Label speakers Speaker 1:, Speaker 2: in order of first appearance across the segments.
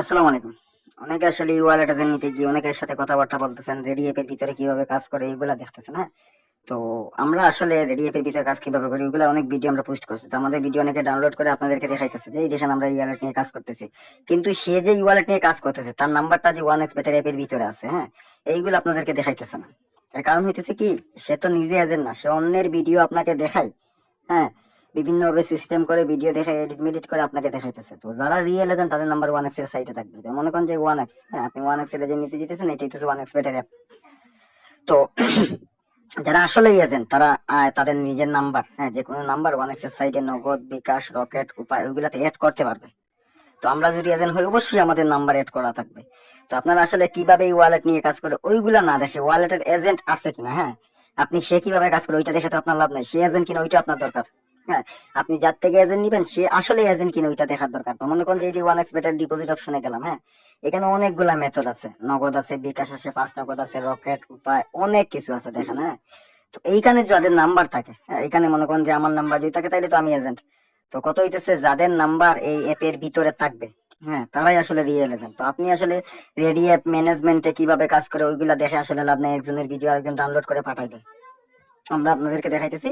Speaker 1: আসসালামু আলাইকুম। অনেকে আসলে ওয়ালেট এজেন্ট নিতে গিয়ে অনেকের সাথে কথাবার্তা বলতেছেন রেডি অ্যাপের ভিতরে কীভাবে কাজ করে দেখতেছেন হ্যাঁ? তো আমরা আসলে রেডি অ্যাপের ভিতরে কাজ কীভাবে করি অনেক ভিডিও আমরা পোস্ট করছি। তো আমাদের ভিডিও অনেকে ডাউনলোড করে আপনাদেরকে দেখাইতেছে যে, এই দেখেন আমরা ওয়ালেট নিয়ে কাজ করতেছি। কিন্তু সে যে ওয়ালেট নিয়ে কাজ করতেছে, তার নাম্বারটা যে ওয়ান এক্সপেটার অ্যাপের ভিতরে আছে হ্যাঁ? এইগুলো আপনাদেরকে দেখাইতেছে না। এর কারণ হইতেছে কি, সে তো নিজে এজেন্ট না, সে অন্যের ভিডিও আপনাকে দেখায় হ্যাঁ? বিভিন্ন ভাবে সিস্টেম করে ভিডিও দেখে এডিট মেডিট করে আপনাকে দেখাইতেছে। তো যারা রিয়েল এজেন্ট তাদের নাম্বার ওয়ান এক্সের সাইটে থাকবে। তো মনে করেন যে ওয়ান এক্স হ্যাঁ আপনি ওয়ান এক্সের এজেন্ট নিতে যেতেছেন, এটাই হচ্ছে ওয়ান এক্স বেটার অ্যাপ তো যারা আসলে এজেন্ট তারা তাদের নিজের নাম্বার হ্যাঁ যে কোনো নাম্বার ওয়ান এক্সের সাইটে নগদ, বিকাশ রকেট উপায়, ওইগুলাতে অ্যাড করতে পারবে। তো আমরা যদি এজেন্ট হই, অবশ্যই আমাদের নাম্বার অ্যাড করা থাকবে। তো আপনারা আসলে কীভাবে এই ওয়ালেট নিয়ে কাজ করে, ওইগুলা না দেখে ওয়ালেটের এজেন্ট আছে কিনা হ্যাঁ? আপনি সে কীভাবে কাজ করে, ওইটা দেখে তো আপনার লাভ নাই। সে এজেন্ট কিনা, ওইটা আপনার দরকার। হ্যাঁ আপনি যার থেকে এজেন্ট নিবেন, সে আসলে এজেন্ট কিনা ওইটা দেখার দরকার তো। মনে করেন যে এই ওয়ান এক্স বেটার ডিপোজিট অপশনে গেলাম হ্যাঁ? এখানে অনেকগুলা মেথড আছে। নগদ আছে, বিকাশ আছে ফার্স্ট নগদ আছে রকেট উপায়, অনেক কিছু আছে দেখেন হ্যাঁ? তো এইখানে যাদের নাম্বার থাকে হ্যাঁ এখানে মনে করেন যে আমার নাম্বার যদি থাকে, তাইলে তো আমি এজেন্ট তো কত হইতেছে, যাদের নাম্বার এই অ্যাপের ভিতরে থাকবে হ্যাঁ তারাই আসলে রিয়েল এজেন্ট তো আপনি আসলে রেডি অ্যাপ ম্যানেজমেন্টে কীভাবে কাজ করে, ওইগুলা দেখে আসলে লাভ নেই। একজনের ভিডিও আরেকজন ডাউনলোড করে পাঠাই দেয়। আমরা আপনাদেরকে দেখাইতেছি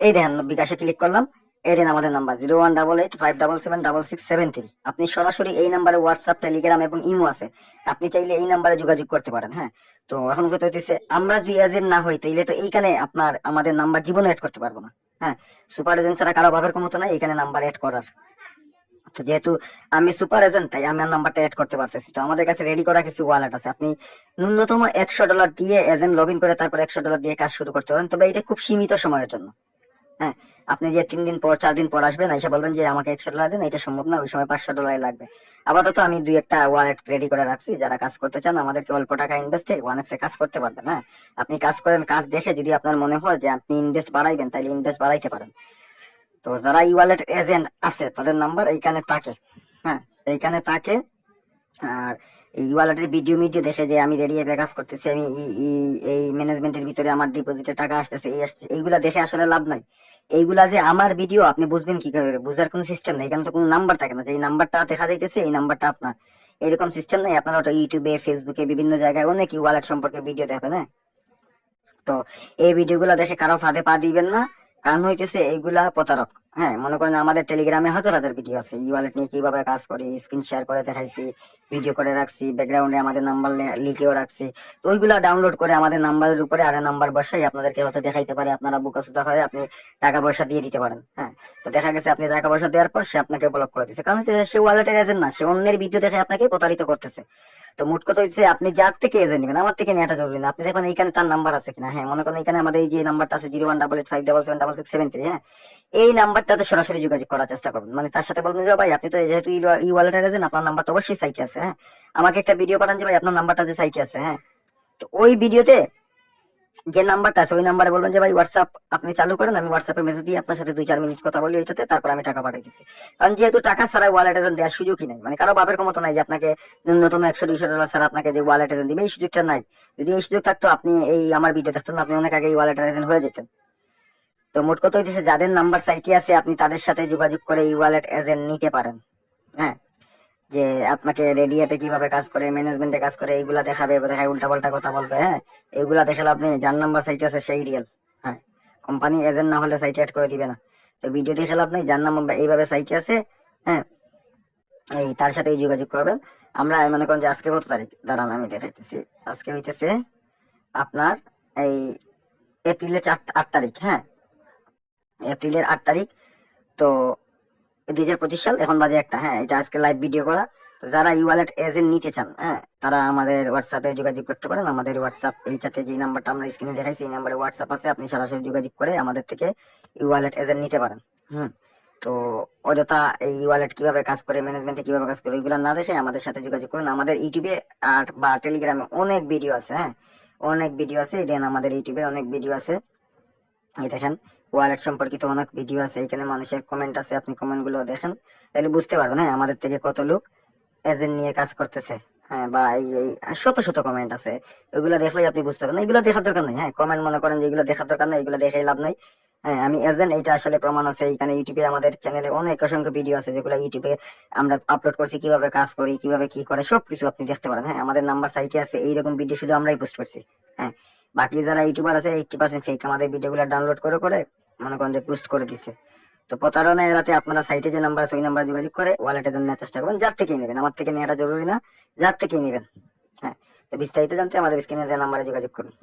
Speaker 1: এই দেখেন, বিকাশে ক্লিক করলাম। এই দেন আমাদের number zero one double eight five double seven double six seven three আপনি সরাসরি এই নাম্বারে হোয়াটসঅ্যাপ টেলিগ্রাম এবং ইমো আছে। আপনি চাইলে এই নাম্বারে যোগাযোগ করতে পারেন হ্যাঁ? তো এখন কথা হইতেছে, আমরা যদি এজেন্ট না হই, তাইলে তো এইখানে আপনার, আমাদের নাম্বার জীবনে অ্যাড করতে পারব না হ্যাঁ? সুপার এজেন্ট ছাড়া কারও ভাবের ক্ষমতা নাই এখানে নাম্বার অ্যাড করার। তো যেহেতু আমি সুপার এজেন্ট তাই আমি নাম্বারটা অ্যাড করতে পারতেছি। তো আমাদের কাছে রেডি করা কিছু ওয়ালেট আছে। আপনি ন্যূনতম একশো ডলার দিয়ে এজেন্ট লগ ইন করে তারপর একশো ডলার দিয়ে কাজ শুরু করতে পারেন। তবে এটা খুব সীমিত সময়ের জন্য। হ্যাঁ আপনি যে তিন দিন পর, চার দিন পর আসবেন, এসে বলবেন যে আমাকে একশো ডলার দিন, এটা সম্ভব না, ওই সময় পাঁচশো ডলার লাগবে। আপাতত আমি দুই একটা ওয়ালেট রেডি করে রাখছি, যারা কাজ করতে চান, আমাদেরকে অল্প টাকা ইনভেস্টে ওয়ান এক্সে কাজ করতে পারবেন হ্যাঁ? আপনি কাজ করেন, কাজ দেখে যদি আপনার মনে হয় যে আপনি ইনভেস্ট বাড়াইবেন, তাহলে ইনভেস্ট বাড়াইতে পারেন। তো যারা ই ওয়ালেট এজেন্ট আছে, তাদের নাম্বার এইখানে থাকে হ্যাঁ? এইখানে থাকে, আর ওয়ালেটের ভিডিও মিডিও দেখে যে আমি রেডি অ্যাপে কাজ করতেছি, আমি এই ম্যানেজমেন্টের ভিতরে আমার টাকা আসতেছে, এই আসছে, এইগুলা দেখে আসলে লাভ নাই। এইগুলা যে আমার ভিডিও আপনি বুঝবেন কি করে? বুঝার কোনো সিস্টেম নেই, এখানে তো কোনো নাম্বার থাকে না, যে এই নাম্বারটা দেখা যাইতেছে, এই নাম্বারটা আপনার। এরকম সিস্টেম নাই, আপনারা ওটা ইউটিউবে ফেসবুকে বিভিন্ন জায়গায় অনেক ওয়ালেট সম্পর্কে ভিডিও দেখবেন হ্যাঁ? তো এই ভিডিওগুলো দেখে কারও ফাঁদে পা দিবেন না কারণ হইতেছে এইগুলা প্রতারক। হ্যাঁ মনে করেন আমাদের টেলিগ্রামে হাজার হাজার ভিডিও আছে। ই ওয়ালেট নিয়ে কীভাবে কাজ করি স্ক্রিন শেয়ার করে দেখাইছি ভিডিও করে রাখছি ব্যাকগ্রাউন্ডে আমাদের নাম্বার লিখেও রাখছি। তো ওইগুলা ডাউনলোড করে আমাদের নাম্বারের উপরে আরে নাম্বার বসাই আপনাদেরকে হয়তো দেখাইতে পারে। আপনারা বুকাসুদা হয়ে আপনি টাকা পয়সা দিয়ে দিতে পারেন। হ্যাঁ তো দেখা গেছে আপনি টাকা পয়সা দেওয়ার পর সে আপনাকে ব্লক করে দিচ্ছে কারণ সে ওয়ালেটের এজেন্ট না, সে অন্যের ভিডিও দেখে আপনাকে প্রতারিত করতেছে। তো মোট কথা হচ্ছে আপনি যার থেকে এজেন্ট নেবেন, আমার থেকে নেওয়াটা জরুরি না। আপনি দেখবেন এইখানে তার নাম্বার আছে কিনা। হ্যাঁ মনে করেন এখানে আমাদের এই যে নাম্বারটা আছে zero one double eight five double seven double six seven three হ্যাঁ এই নাম্বারটাতে সরাসরি যোগাযোগ করার চেষ্টা করবেন। মানে তার সাথে বলবেন যে, ভাই, আপনি তো যেহেতু ই ওয়ালেটের এজেন্ট আপনার নাম্বার তো অবশ্যই সাইটে আছে হ্যাঁ। আমাকে একটা ভিডিও পাঠান যে, ভাই, আপনার নাম্বারটা যে সাইটে আছে হ্যাঁ। তো ওই ভিডিওতে যে নাম্বারটা আছে, ওই নাম্বারে বলবেন যে, ভাই হোয়াটসঅ্যাপ আপনি চালু করেন, আমি হোয়াটসঅ্যাপে মেসেজ দিয়ে আপনার সাথে দুই চার মিনিট কথা বলি ওইটাতে তারপর আমি টাকা পাঠাই দিচ্ছি। কারণ যেহেতু টাকা ছাড়া ওয়ালেট এজেন্ট দেওয়ার সুযোগই নাই মানে কারও বাপের ক্ষমতা নাই যে আপনাকে ন্যূনতম একশো, দুইশো ডলার ছাড়া আপনাকে যে ওয়ালেট এজেন্ট দিবে, এই সুযোগটা নাই। যদি এই সুযোগ থাকতো, আপনি এই আমার ভিডিও দেখতেন, আপনি অনেক আগে ওয়ালেট এজেন্ট হয়ে যেতেন। তো মোট কথা হইতেছে, যাদের নাম্বার সাইটে আছে, আপনি তাদের সাথে যোগাযোগ করে এই ওয়ালেট এজেন্ট নিতে পারেন। হ্যাঁ? যে আপনাকে রেডি অ্যাপে কীভাবে কাজ করে ম্যানেজমেন্টে কাজ করে, এইগুলা দেখাবে, দেখায় উল্টা পাল্টা কথা বলবে হ্যাঁ? এইগুলা দেখালে আপনি যার নাম্বার সাইটে আছে সেই রিয়েল হ্যাঁ? কোম্পানি এজেন্ট না হলে সাইটে অ্যাড করে দিবে না। তো ভিডিও দেখে আপনি যার নাম্বার এইভাবে সাইটে আছে হ্যাঁ? এই তার সাথে যোগাযোগ করবেন। আমরা মনে করেন যে আজকে কত তারিখ? দাঁড়ান, আমি দেখাইতেছি। আজকে হইতেছে আপনার এই এপ্রিলের চার, আট তারিখ হ্যাঁ? এপ্রিলের আট তারিখ, তো দুই হাজার পঁচিশ সাল। এখন বাজে একটা হ্যাঁ এটা আজকে লাইভ ভিডিও করা। যারা ই ওয়ালেট এজেন্ট নিতে চান হ্যাঁ তারা আমাদের হোয়াটসঅ্যাপে যোগাযোগ করতে পারেন। আমাদের হোয়াটসঅ্যাপ এইটাতে যে নাম্বারটা আমরা স্ক্রিনে দেখাইছি, এই নাম্বারে হোয়াটসঅ্যাপ আছে। আপনি সরাসরি যোগাযোগ করে আমাদের থেকে ই ওয়ালেট এজেন্ট নিতে পারেন, হুম। তো অযথা এই ওয়ালেট কীভাবে কাজ করে ম্যানেজমেন্টে কীভাবে কাজ করে ওইগুলো না দেখে আমাদের সাথে যোগাযোগ করুন। আমাদের ইউটিউবে আর বা টেলিগ্রামে অনেক ভিডিও আছে হ্যাঁ। অনেক ভিডিও আছে। দেন আমাদের ইউটিউবে অনেক ভিডিও আছে। দেখেন ওয়ালেট সম্পর্কিত অনেক ভিডিও আছে, এখানে মানুষের কমেন্ট আছে, আপনি কমেন্টগুলো দেখেন, তাহলে বুঝতে পারবেন হ্যাঁ আমাদের থেকে কত লোক এজেন্ট নিয়ে কাজ করতেছে হ্যাঁ বা এই শত শত কমেন্ট আছে ওইগুলো দেখলেই আপনি বুঝতে পারবেন, এগুলো দেখার দরকার নেই হ্যাঁ কমেন্ট মনে করেন যে এগুলো দেখার দরকার নেই, এগুলো দেখে লাভ নাই হ্যাঁ আমি এজেন্ট এটা আসলে প্রমাণ আছে, এখানে ইউটিউবে আমাদের চ্যানেলে অনেক অসংখ্য ভিডিও আছে, যেগুলো ইউটিউবে আমরা আপলোড করছি, কীভাবে কাজ করি, কীভাবে কি করে, সবকিছু আপনি দেখতে পারেন হ্যাঁ আমাদের নাম্বার সাইটে আছে, এইরকম ভিডিও শুধু আমরাই পোস্ট করছি হ্যাঁ বাকি যারা ইউটিউবার আছে এইটি পার্সেন্ট ফেক আমাদের ভিডিওগুলো ডাউনলোড করে করে মনে করেন যে পোস্ট করে দিচ্ছে তো প্রতারণা এড়াতে আপনারা সাইটে যে নাম্বার আছে, ওই নাম্বার যোগাযোগ করে ওয়ালেটের জন্য চেষ্টা করবেন। যার থেকেই নেবেন, আমার থেকে নেওয়াটা জরুরি না, যার থেকেই নেবেন। হ্যাঁ তো বিস্তারিত জানতে আমাদের স্ক্রিনে নাম্বারে যোগাযোগ করুন।